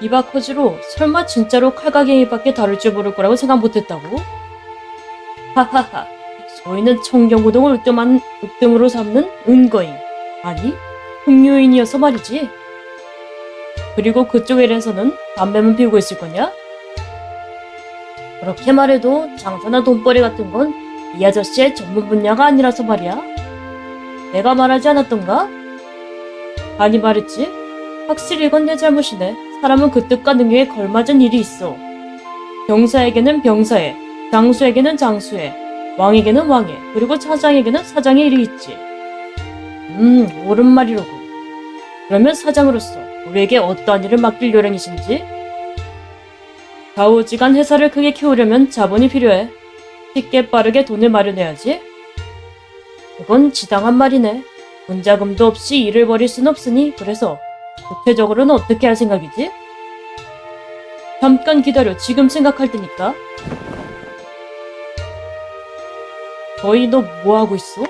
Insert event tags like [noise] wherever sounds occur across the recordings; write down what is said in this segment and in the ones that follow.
이바커즈로 설마 진짜로 칼가갱이밖에 다룰 줄 모를 거라고 생각 못했다고? 하하하. 소희는 청경고동을 으뜸한, 으뜸으로 삼는 은거인. 아니, 흑요인이어서 말이지. 그리고 그쪽 일에서는 담배만 피우고 있을 거냐? 그렇게 말해도 장사나 돈벌이 같은 건 이 아저씨의 전문 분야가 아니라서 말이야. 내가 말하지 않았던가? 아니 말했지. 확실히 이건 내 잘못이네. 사람은 그 뜻과 능력에 걸맞은 일이 있어. 병사에게는 병사의, 장수에게는 장수의, 왕에게는 왕의, 그리고 사장에게는 사장의 일이 있지. 음, 옳은 말이로군. 그러면 사장으로서 우리에게 어떠한 일을 맡길 요령이신지? 좌우지간 회사를 크게 키우려면 자본이 필요해. 쉽게 빠르게 돈을 마련해야지. 그건 지당한 말이네. 돈자금도 없이 일을 벌일 순 없으니 그래서 구체적으로는 어떻게 할 생각이지? 잠깐 기다려. 지금 생각할 테니까. 거의 너 뭐하고 있어?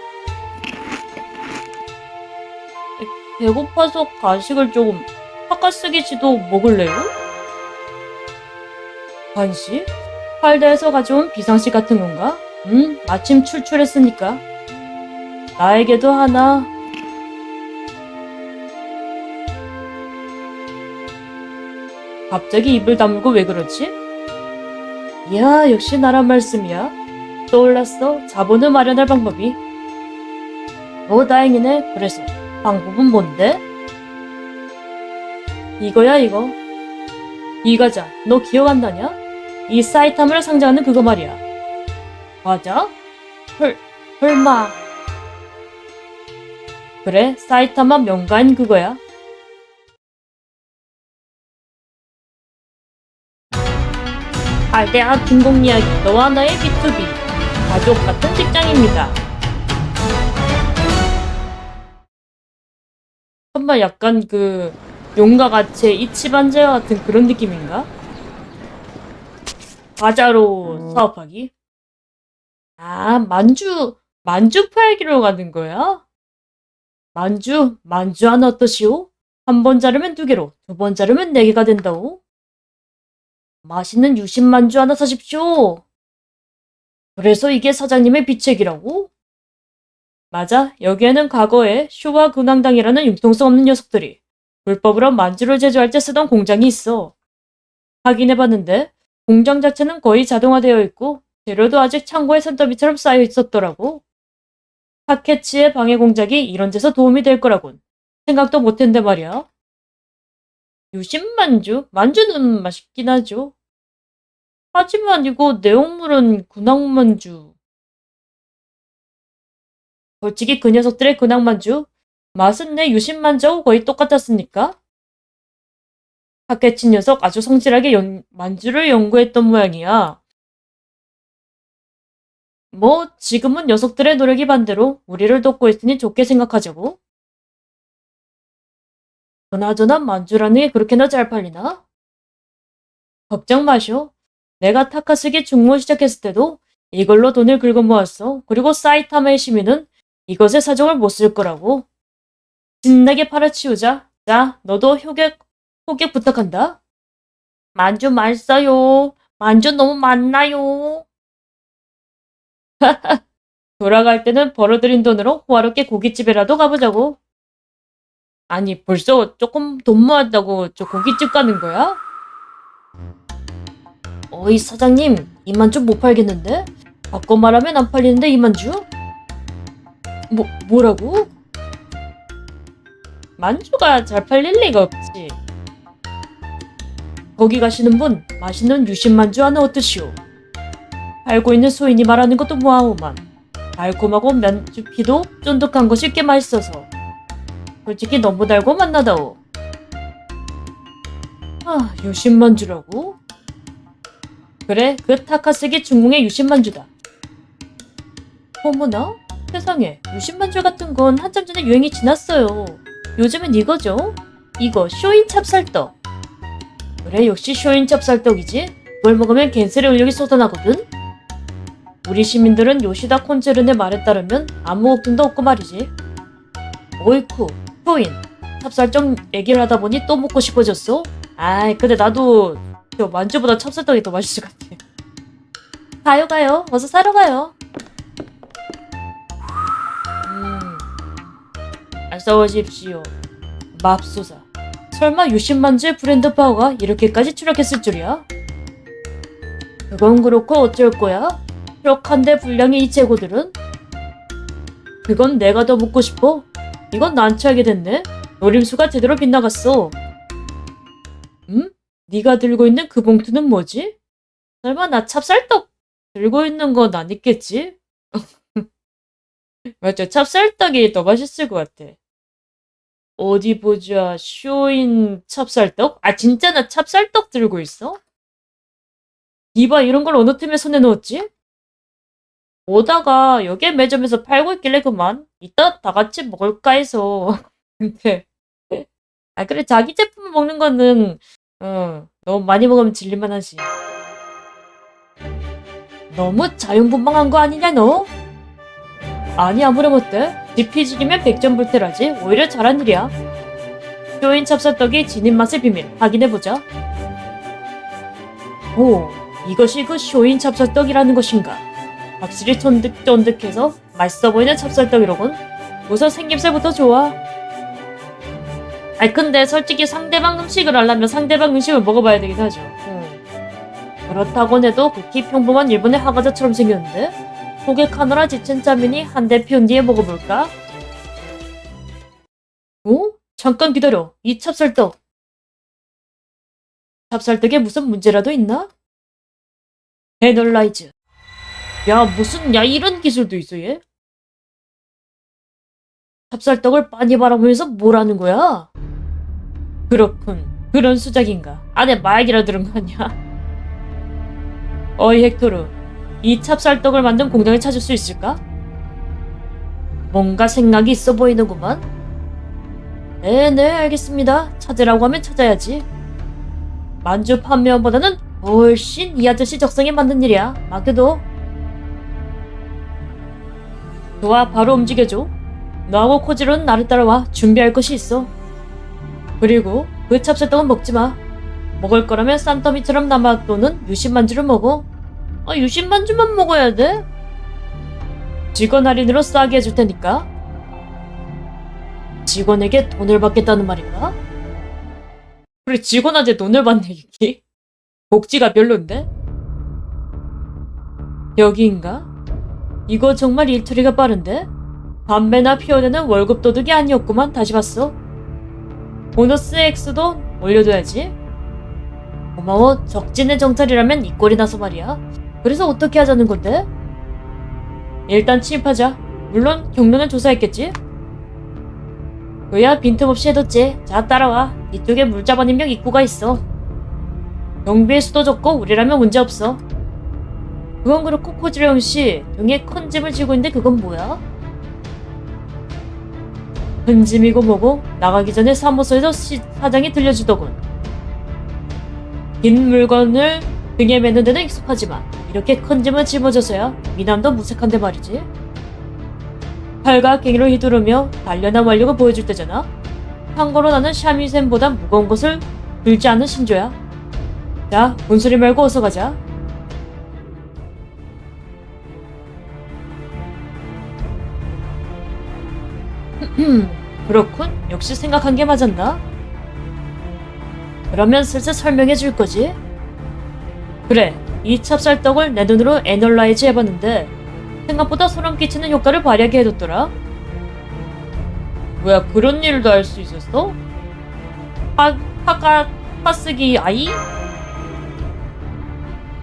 배- 배고파서 간식을 조금 깎아쓰기지도 먹을래요? 간식? 팔다에서 가져온 비상식 같은 건가? 음, 마침 출출했으니까. 나에게도 하나. 갑자기 입을 다물고 왜 그러지? 이야, 역시 나란 말씀이야. 떠올랐어. 자본을 마련할 방법이. 오, 다행이네. 그래서 방법은 뭔데? 이거야, 이거. 이 과자, 너 기억 안 나냐? 이 사이타마를 상징하는 그거 말이야. 과자? 헐, 설마. 그래, 사이타마 명가인 그거야. 알대학 중공 이야기 너와 나의 B2B 가족 같은 직장입니다. 정말 약간 그 용과 같이 이치반제와 같은 그런 느낌인가? 과자로 사업하기? 아, 만주, 만주 팔기로 가는 거야? 만주, 만주 하나 어떠시오? 한 번 자르면 두 개로, 두 번 자르면 네 개가 된다오. 맛있는 유심만주 하나 사십시오. 그래서 이게 사장님의 비책이라고? 맞아. 여기에는 과거에 쇼와 근황당이라는 융통성 없는 녀석들이 불법으로 만주를 제조할 때 쓰던 공장이 있어. 확인해봤는데 공장 자체는 거의 자동화되어 있고 재료도 아직 창고에 산더미처럼 쌓여 있었더라고. 타케치의 방해 공작이 이런 데서 도움이 될 거라곤 생각도 못했는데 말이야. 유심만주? 만주는 맛있긴 하죠. 하지만 이거 내용물은 근황만주. 솔직히 그 녀석들의 근황만주 맛은 내 유심만주하고 거의 똑같았으니까. 타케치 녀석 아주 성실하게 연- 만주를 연구했던 모양이야. 뭐 지금은 녀석들의 노력이 반대로 우리를 돕고 있으니 좋게 생각하자고. 그나저나 게 그렇게나 잘 팔리나? 걱정 마쇼. 내가 타카스기 중무 시작했을 때도 이걸로 돈을 긁어 모았어. 그리고 사이타마의 시민은 이것의 사정을 못 쓸 거라고. 신나게 팔아치우자. 자, 너도 호객, 호객 부탁한다. 만주 맛있어요. 만주 너무 많나요? [laughs] 돌아갈 때는 벌어들인 돈으로 호화롭게 고깃집이라도 가보자고. 아니, 벌써 조금 돈 모았다고 저 고깃집 가는 거야? 어이, 사장님, 이만주 못 팔겠는데? 바꿔 말하면 안 팔리는데 이만주? 뭐, 뭐라고? 만주가 잘 팔릴 리가 없지. 거기 가시는 분, 맛있는 유심만주 하나 어떠시오? 알고 있는 소인이 말하는 것도 모아오만. 달콤하고 면주피도 쫀득한 것이 꽤 맛있어서. 솔직히 너무 달고 맛나다오. 아, 유심만 주라고? 그래, 그 타카스기 중궁의 유심만 주다. 어머나? 세상에, 유심만 주 같은 건 한참 전에 유행이 지났어요. 요즘은 이거죠? 이거 쇼인 찹쌀떡. 그래, 역시 쇼인 찹쌀떡이지? 그걸 먹으면 겐슬의 의욕이 쏟아나거든? 우리 시민들은 요시다 콘체른의 말에 따르면 아무 걱정도 없고 말이지. 어이쿠, 쇼인. 찹쌀떡 얘기를 하다 보니 또 먹고 싶어졌어? 아이 근데 나도 저 만주보다 찹쌀떡이 더 맛있을 것 같아. 가요 가요. 어서 사러 가요. 음. 어서 오십시오. 맙소사. 설마 60만 주의 브랜드 파워가 이렇게까지 추락했을 줄이야? 그건 그렇고 어쩔 거야? 추락한데 분량의 이 재고들은? 그건 내가 더 묻고 싶어. 이건 난처하게 됐네. 노림수가 제대로 빗나갔어. 음? 네가 들고 있는 그 봉투는 뭐지? 설마 나 찹쌀떡 들고 있는 건 아니겠지? [laughs] 맞죠. 찹쌀떡이 더 맛있을 것 같아. 어디 보자. 쇼인 찹쌀떡? 아, 진짜 나 찹쌀떡 들고 있어? 이봐, 이런 걸 어느 틈에 손에 넣었지? 오다가 여기 매점에서 팔고 있길래 그만. 이따 다 같이 먹을까 해서. [laughs] 근데, 아, 그래, 자기 제품 먹는 거는, 어, 너무 많이 먹으면 질릴만 하지. 너무 자연분방한 거 아니냐, 너? 아니, 아무렴 어때? 지피지기면 백전불태라지. 오히려 잘한 일이야. 쇼인 찹쌀떡이 진입 맛의 비밀 확인해보자. 오, 이것이 그 쇼인 찹쌀떡이라는 것인가? 확실히 쫀득쫀득해서 맛있어 보이는 찹쌀떡이로군. 우선 생김새부터 좋아. 아이 근데 솔직히 상대방 음식을 하려면 상대방 음식을 먹어봐야 되긴 하죠. 음. 그렇다고 해도 극히 평범한 일본의 화과자처럼 생겼는데? 고객하느라 지친 짜민이 한 대 피운 뒤에 먹어볼까? 어? 잠깐 기다려. 이 찹쌀떡. 찹쌀떡에 무슨 문제라도 있나? 에널라이즈. 야, 무슨, 야, 이런 기술도 있어, 얘? 찹쌀떡을 빤히 바라보면서 뭐라는 거야? 그렇군. 그런 수작인가. 안에 마약이라 들은 거 아니야? 어이, 헥토르. 이 찹쌀떡을 만든 공장을 찾을 수 있을까? 뭔가 생각이 있어 보이는구만. 네, 네, 알겠습니다. 찾으라고 하면 찾아야지. 만주 판매원보다는 훨씬 이 아저씨 적성에 맞는 일이야. 맡겨둬. 좋아, 바로 움직여줘. 너하고 코지로는 나를 따라와. 준비할 것이 있어. 그리고 그 찹쌀떡은 먹지 마. 먹을 거라면 산더미처럼 남아도는 유심만주를 먹어. 아, 유심만주만 먹어야 돼? 직원 할인으로 싸게 해줄 테니까. 직원에게 돈을 받겠다는 말인가? 그래, 직원한테 돈을 받네, 이게. 복지가 별론데? 여기인가? 이거 정말 일처리가 빠른데? 담배나 피워내는 월급 도둑이 아니었구만, 다시 봤어. 보너스 X도 올려둬야지. 고마워, 적진의 정찰이라면 이 꼴이 나서 말이야. 그래서 어떻게 하자는 건데? 일단 침입하자. 물론 경로는 조사했겠지? 그야 빈틈없이 해뒀지. 자 따라와. 이쪽에 물자반 명 입구가 있어. 경비의 수도 적고 우리라면 문제없어. 그건 그렇고 코지령 씨 등에 큰 짐을 지고 있는데 그건 뭐야? 큰 짐이고 뭐고 나가기 전에 사무소에서 시, 사장이 들려주더군. 긴 물건을 등에 매는 데는 익숙하지만 이렇게 큰 짐을 짊어져서야 미남도 무색한데 말이지. 팔과 갱이로 휘두르며 단련한 완력을 보여줄 때잖아. 참고로 나는 샤미센보다 무거운 것을 들지 않는 신조야. 자, 본소리 말고 어서 가자. 그렇군. 역시 생각한 게 맞았나? 그러면 슬슬 설명해 줄 거지? 그래, 이 찹쌀떡을 내 눈으로 애널라이즈 해봤는데 생각보다 소름 끼치는 효과를 발휘하게 해뒀더라. 뭐야, 그런 일도 할 수 있었어? 파, 파가, 파쓰기 아이?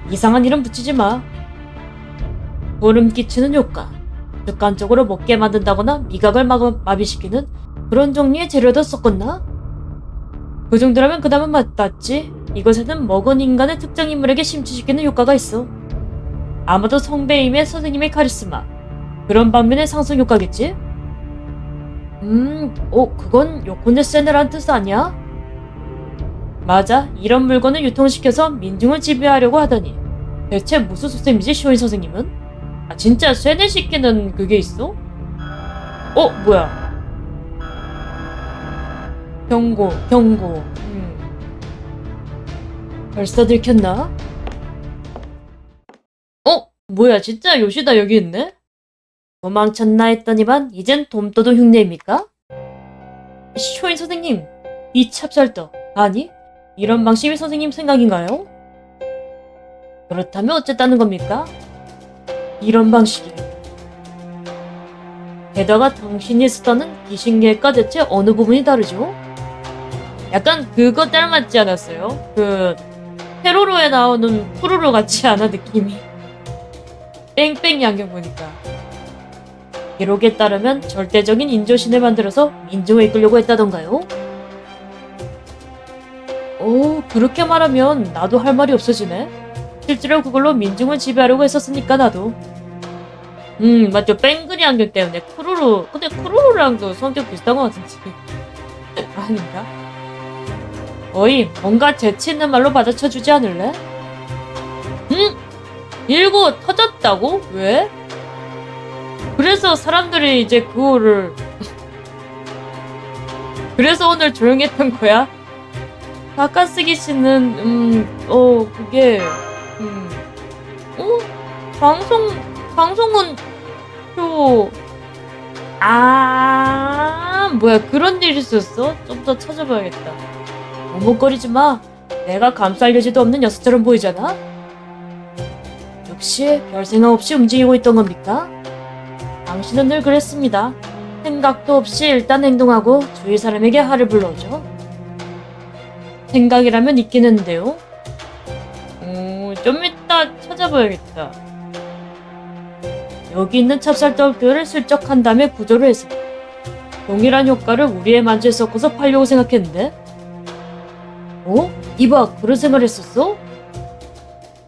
이상한 이름 붙이지 마. 소름 끼치는 효과. 습관적으로 먹게 만든다거나 미각을 마, 마비시키는 그런 종류의 재료도 썼겠나? 그 정도라면 그다음은 맞닿지. 이것에는 먹은 인간의 특정 인물에게 심취시키는 효과가 있어. 아마도 성배임의 선생님의 카리스마. 그런 반면에 상승 효과겠지? 음, 어, 그건 요코네 세네라는 뜻 아니야? 맞아. 이런 물건을 유통시켜서 민중을 지배하려고 하다니. 대체 무슨 소셈이지, 쇼인 선생님은? 아, 진짜 세뇌시키는 그게 있어? 어, 뭐야? 경고, 경고. 음. 벌써 들켰나? 어? 뭐야 진짜 요시다 여기 있네? 도망쳤나 했더니만 이젠 돔떠도 흉내입니까? 쇼인 선생님 이 찹쌀떡 아니 이런 방식이 선생님 생각인가요? 그렇다면 어쨌다는 겁니까? 이런 방식이 게다가 당신이 쓰다는 귀신계과 대체 어느 부분이 다르죠? 약간 그거 닮았지 않았어요? 그 페로로에 나오는 푸르르 같지 않아 느낌이 뺑뺑이 안경 보니까 기록에 따르면 절대적인 인조신을 만들어서 민중을 이끌려고 했다던가요? 오 그렇게 말하면 나도 할 말이 없어지네 실제로 그걸로 민중을 지배하려고 했었으니까 나도 음 맞죠 뺑그리 안경 때문에 쿠루루 근데 쿠루루랑도 성격 비슷한 것 같은데 [laughs] 아닌가? 어이 뭔가 재치 있는 말로 받아쳐주지 않을래? 응? 일고 터졌다고? 왜? 그래서 사람들이 이제 그거를 [laughs] 그래서 오늘 조용히 했던 거야? 바카스기 씨는 음 어 그게 음 어? 방송 방송은 또 아, 뭐야, 그런 일이 있었어? 좀 더 찾아봐야겠다. 머뭇거리지 마. 내가 감쌀 여지도 없는 녀석처럼 보이잖아? 역시 별 생각 없이 움직이고 있던 겁니까? 당신은 늘 그랬습니다. 생각도 없이 일단 행동하고 주위 사람에게 화를 불러오죠. 생각이라면 있겠는데요? 음, 좀 이따 찾아봐야겠다. 여기 있는 찹쌀떡들을 슬쩍 한 다음에 구조를 해서 동일한 효과를 우리의 만주에 섞어서 팔려고 생각했는데 어? 이봐 그런 생각을 했었어?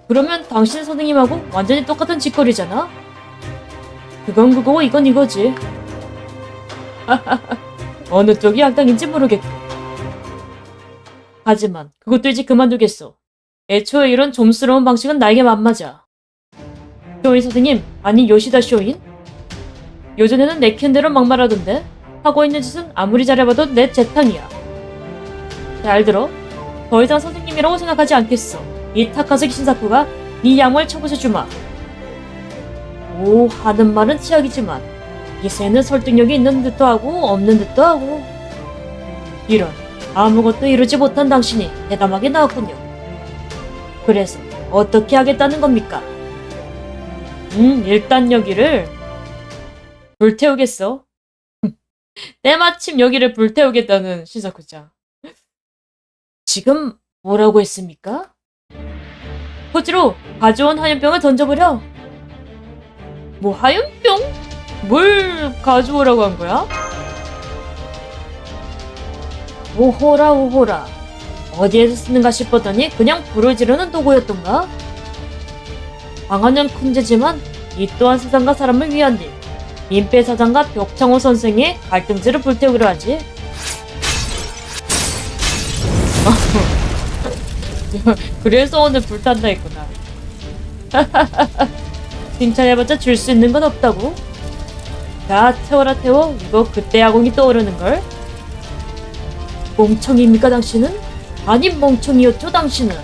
그러면 당신 선생님하고 완전히 똑같은 짓거리잖아? 그건 그거고 이건 이거지 [laughs] 어느 쪽이 양당인지 모르겠고 하지만 그것도 이제 그만두겠어 애초에 이런 좀스러운 방식은 나에게 안 맞아 쇼인 선생님, 아니 요시다 쇼인? 요전에는 내 캔대로 막말하던데 하고 있는 짓은 아무리 잘해봐도 내 재탕이야. 잘 들어. 더 이상 선생님이라고 생각하지 않겠어. 이 타카스키 신사쿠가 네 양말 쳐부셔주마. 오 하는 말은 치약이지만 이 새는 설득력이 있는 듯도 하고 없는 듯도 하고 이런 아무것도 이루지 못한 당신이 대담하게 나왔군요. 그래서 어떻게 하겠다는 겁니까? 음, 일단 여기를 불태우겠어. [laughs] 때마침 여기를 불태우겠다는 시사쿠자. 지금 뭐라고 했습니까? 포지로 가져온 화염병을 던져버려. 뭐 화염병? 뭘 가져오라고 한 거야? 오호라 오호라. 어디에서 쓰는가 싶었더니 그냥 불을 지르는 도구였던가? 방안은 큰죄지만 이 또한 세상과 사람을 위한 일. 민폐 사장과 벽창호 선생의 갈등지를 불태우기로 하지. [laughs] 그래서 오늘 불탄다 했구나. [laughs] 칭찬해봤자 줄 수 있는 건 없다고. 자, 태워라 태워. 이거 그때 야공이 떠오르는걸. 멍청입니까 당신은? 아니 멍청이였죠 당신은.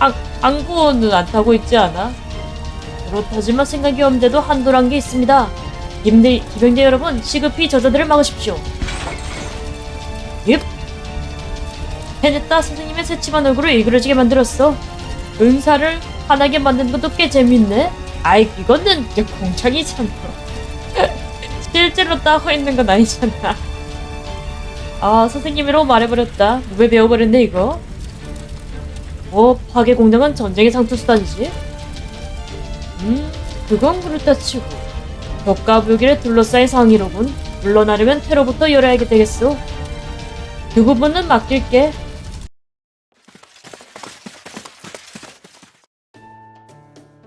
아, 항구는 안 타고 있지 않아? 그렇다지만 생각이 없는데도 한도란 게 있습니다. 김대, 기병대 여러분, 시급히 저자들을 막으십시오. 옙! 해냈다 선생님의 새침한 얼굴을 일그러지게 만들었어. 은사를 환하게 만드는 것도 꽤 재밌네. 아이, 이거는 공창이잖아. 실제로 따고 있는 건 아니잖아. 아, 선생님이라고 말해버렸다. 왜 배워버렸네, 이거? 뭐 파괴 공장은 전쟁의 상투 수단이지? 음, 그건 그렇다 치고 벽과 벽에 둘러싸인 상의로군. 물러나려면 테러부터 열어야 되겠소. 그 부분은 맡길게.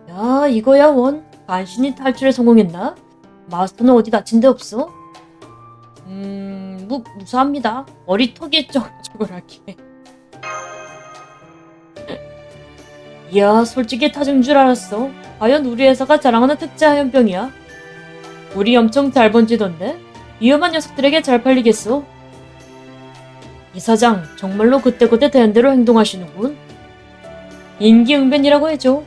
야, 이거야 원. 간신히 탈출에 성공했나? 마스터는 어디 다친 데 없어? 음, 무, 무사합니다. 머리턱이 쩍쩍을 하게. [laughs] 이야, 솔직히 타준 줄 알았어. 과연 우리 회사가 자랑하는 특제 화염병이야. 우리 엄청 잘 번지던데? 위험한 녀석들에게 잘 팔리겠어. 이사장, 정말로 그때그때 되는 대로 행동하시는군. 인기응변이라고 해줘.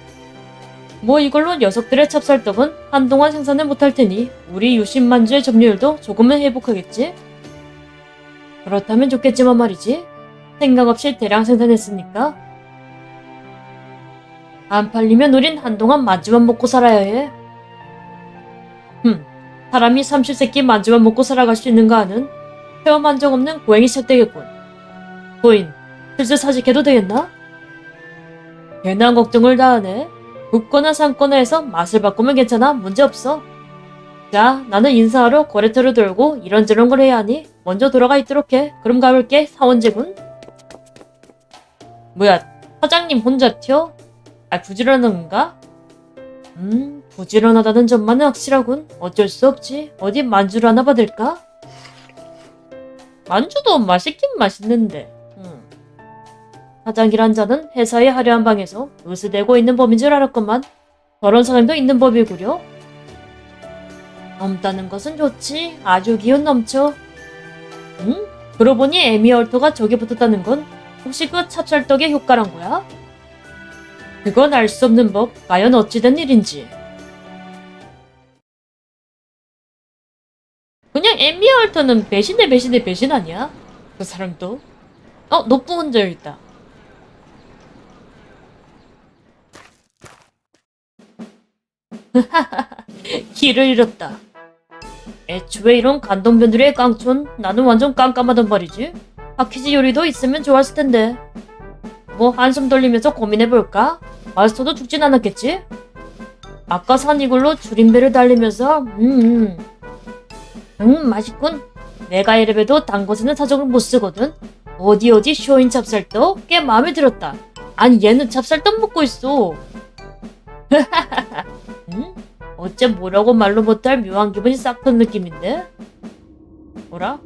뭐 이걸로 녀석들의 찹쌀떡은 한동안 생산을 못할 테니 우리 유심만주의 점유율도 조금은 회복하겠지? 그렇다면 좋겠지만 말이지. 생각 없이 대량 생산했으니까. 안 팔리면 우린 한동안 만주만 먹고 살아야 해. 흠, 사람이 삼시세끼 만주만 먹고 살아갈 수 있는가 하는 체험 한 적 없는 고양이 채되겠군. 부인, 슬슬 사직해도 되겠나? 괜한 걱정을 다 하네. 굽거나 삶거나 해서 맛을 바꾸면 괜찮아. 문제없어. 자, 나는 인사하러 거래처를 돌고 이런저런 걸 해야 하니 먼저 돌아가 있도록 해. 그럼 가볼게. 사원제군. 뭐야, 사장님 혼자 튀어? 아, 부지런한 건가? 음, 부지런하다는 점만은 확실하군. 어쩔 수 없지. 어디 만주를 하나 받을까? 만주도 맛있긴 맛있는데. 음. 사장이란 자는 회사의 화려한 방에서 으스대고 있는 법인 줄 알았건만 저런 사장도 있는 법이구려. 넘다는 것은 좋지. 아주 기운 넘쳐. 응? 그러고 보니 에미 얼토가 저기 붙었다는 건 혹시 그 찹쌀떡의 효과란 거야? 그건 알 수 없는 법. 과연 어찌된 일인지. 그냥 에미얼토는 배신의 배신의 배신 아니야? 그 사람도. 어, 노프 혼자 여기 있다. [laughs] 길을 잃었다. 애초에 이런 간동변들의 깡촌 나는 완전 깜깜하단 말이지. 파키지 요리도 있으면 좋았을 텐데. 뭐 한숨 돌리면서 고민해볼까? 마스터도 죽진 않았겠지? 아까 산 이걸로 줄임배를 달리면서 음, 음. 음 맛있군. 내가 이래봬도 단 것에는 사정을 못 쓰거든. 어디 어디 쇼인 찹쌀떡 꽤 마음에 들었다. 아니 얘는 찹쌀떡 먹고 있어. [laughs] 응? 어째 뭐라고 말로 못할 묘한 기분이 싹 든 느낌인데? 뭐라?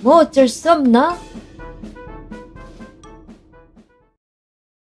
뭐 어쩔 수 없나?